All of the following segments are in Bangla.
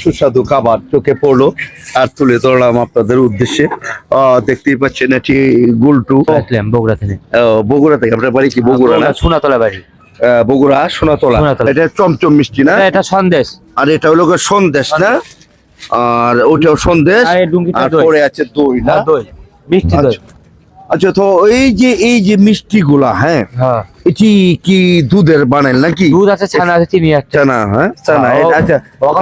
সুস্বাদু খাবার চোখে পড়ল আর তুলে ধরলাম আপনাদের উদ্দেশ্যে। দেখতেই পাচ্ছেন এটি গুলটু। বগুড়া থেকে। বগুড়া থেকে আপনার বাড়ি কি বগুড়া না? সোনাতলা বাড়ি। বগুড়া সোনাতলা। এটা চমচম মিষ্টি না? এটা সন্দেশ। আর এটা হলো সন্দেশ না? আর ওটাও সন্দেশ। আর। পরে আছে দই না? দই। মিষ্টি দই। আচ্ছা। তো এই যে এই যে মিষ্টি গুলা হ্যাঁ হ্যাঁ। এটি কি দুধের বানাইল নাকি? দুধ আছে ছানা আছে চিনি আছে। চানা হ্যাঁ চানা হ্যাঁ, আচ্ছা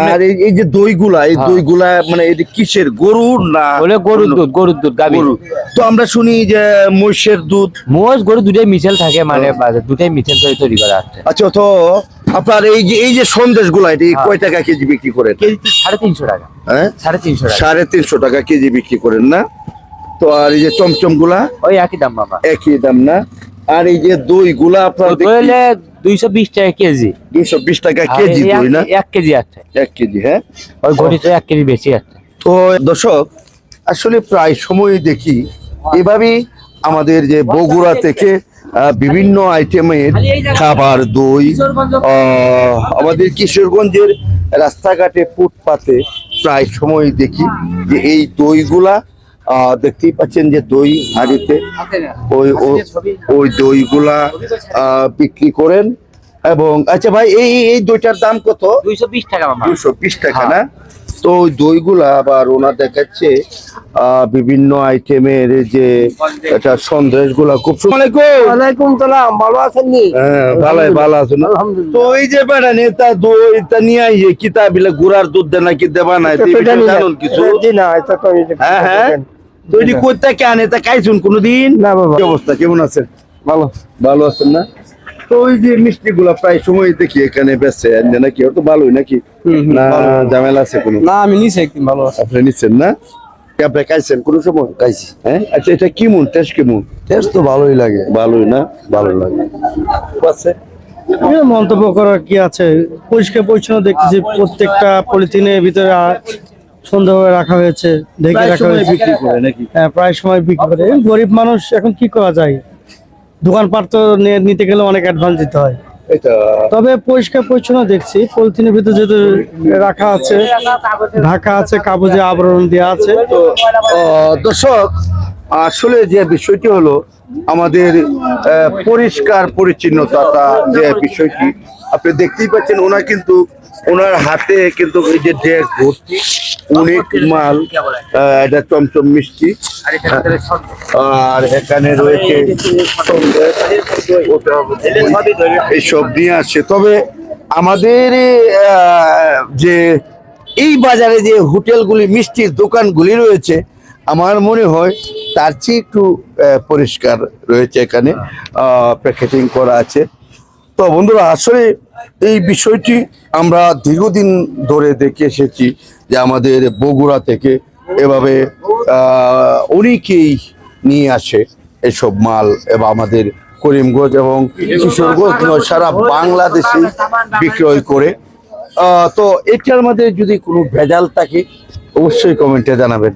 আর এই- যে দই গুলা এই হ্যাঁ। দই গুলা মানে এটি কিসের গরুর না বলে গরুর দুধ গরুর দুধ গাবি তো আমরা শুনি যে মহিষের দুধ। মোষ গরু দুটাই মিশেল থাকে মানে দুটাই মিশেল করে তৈরি করা আছে। আচ্ছা তো আপনার এই যে এই যে সন্দেশগুলা এটি। কয় টাকা কেজি বিক্রি করেন? কেজি সাড়ে তিনশো টাকা। হ্যাঁ? সাড়ে তিনশো টাকা। সাড়ে তিনশো টাকা কেজি বিক্রি করেন না? তো আর এই যে চমচমগুলা ওই একই দাম বাবা। একই দাম না? আর এই যে দই গুলা আপনার দই দুইশো বিশ টাকা কেজি। দুইশো বিশ টাকা কেজি দই না? এক কেজি আছে। এক কেজি হ্যাঁ? ওই ঘড়িতে এক কেজি বেশি আছে। তো দর্শক আসলে প্রায় সময় দেখি এভাবেই আমাদের যে বগুড়া থেকে বিভিন্ন আইটেমের খাবার দই আমাদের কিশোরগঞ্জের রাস্তাঘাটে ফুটপাতে প্রায় সময় দেখি যে এই দইগুলা দেখতেই পাচ্ছেন যে দই হাড়িতে ওই ওই দইগুলা আহ, বিক্রি করেন এবং আচ্ছা ভাই এই এই দইটার দাম কত? দুইশো বিশ টাকা দুশো বিশ টাকা হ্যাঁ। না? তো ওই দইগুলা আবার ওনার দেখাচ্ছে আহ, বিভিন্ন আইটেমের যে এটা সন্দেশগুলা খুব সুন্দর। ওয়ালাইকুম। সালাম ভালো আছেন হ্যাঁ ভালো ভালো আছেন। আলহামদুলিল্লাহ। তো এই যে বেড়া নেতা দই তা নিয়ে আইয়ে কিতাব বিলে গুড়ার দুধ দেয় নাকি দেবা নিয়ে- জানুন কিছু। না হ্যাঁ হ্যাঁ। তো এটি করতে কে আনে? তা খাইছুন কোনোদিন? না বাবা। কি অবস্থা? কেমন আছেন? ভালো। ভালো আছেন না? তো ওই যে মিষ্টি গুলা প্রায় সময় দেখি এখানে বেচছে এনে নাকি? ওর তো ভালোই নাকি? না। ঝামেলা আছে কোনো? না আমি নিছি একদিন ভালো আছে। আপনি নিচ্ছেন না? আপনি খাইছেন কোনো সময়? খাইছি। হ্যাঁ? আচ্ছা এটা কেমন টেস্ট কেমন টেস্ট তো ভালোই লাগে। ভালোই না? ভালো লাগে। আছে? মন্তব্য করার কি আছে? পরিষ্কার পরিচ্ছন্ন দেখতেছি প্রত্যেকটা পলিথিনের ভিতরে সুন্দরভাবে রাখা হয়েছে ঢেকে রাখা হয়েছে। বিক্রি করে নাকি? হ্যাঁ, প্রায় সময় বিক্রি করে। গরিব মানুষ এখন কি করা যায়? দোকানপাট তো নিতে গেলে অনেক অ্যাডভান্স দিতে হয়। তবে পরিষ্কার পরিচ্ছন্ন দেখছি পলিথিনের ভিতরে যেহেতু রাখা আছে ঢাকা আছে কাগজে আবরণ দেওয়া আছে। দর্শক আসলে যে বিষয়টি হলো আমাদের পরিষ্কার পরিচ্ছন্নতা যে বিষয়টি আপনি দেখতেই পাচ্ছেন, ওনার কিন্তু, ওনার হাতে কিন্তু এই যে ডেক ভর্তি, অনেক মাল এটা চমচম মিষ্টি। আর এখানে রয়েছে এইসব নিয়ে আসছে। তবে আমাদের যে এই বাজারে যে হোটেলগুলি, মিষ্টির দোকানগুলি রয়েছে আমার মনে হয় তার চেয়ে একটু পরিষ্কার রয়েছে এখানে প্যাকেটিং করা আছে। তো বন্ধুরা আসলে এই বিষয়টি আমরা দীর্ঘদিন ধরে দেখে এসেছি যে আমাদের বগুড়া থেকে এভাবে অনেকেই নিয়ে আসে এসব মাল এবং আমাদের করিমগঞ্জ এবং কিশোরগঞ্জ নয় সারা বাংলাদেশে বিক্রয় করে। তো এটার মধ্যে যদি কোনো ভেজাল থাকে অবশ্যই কমেন্টে জানাবেন।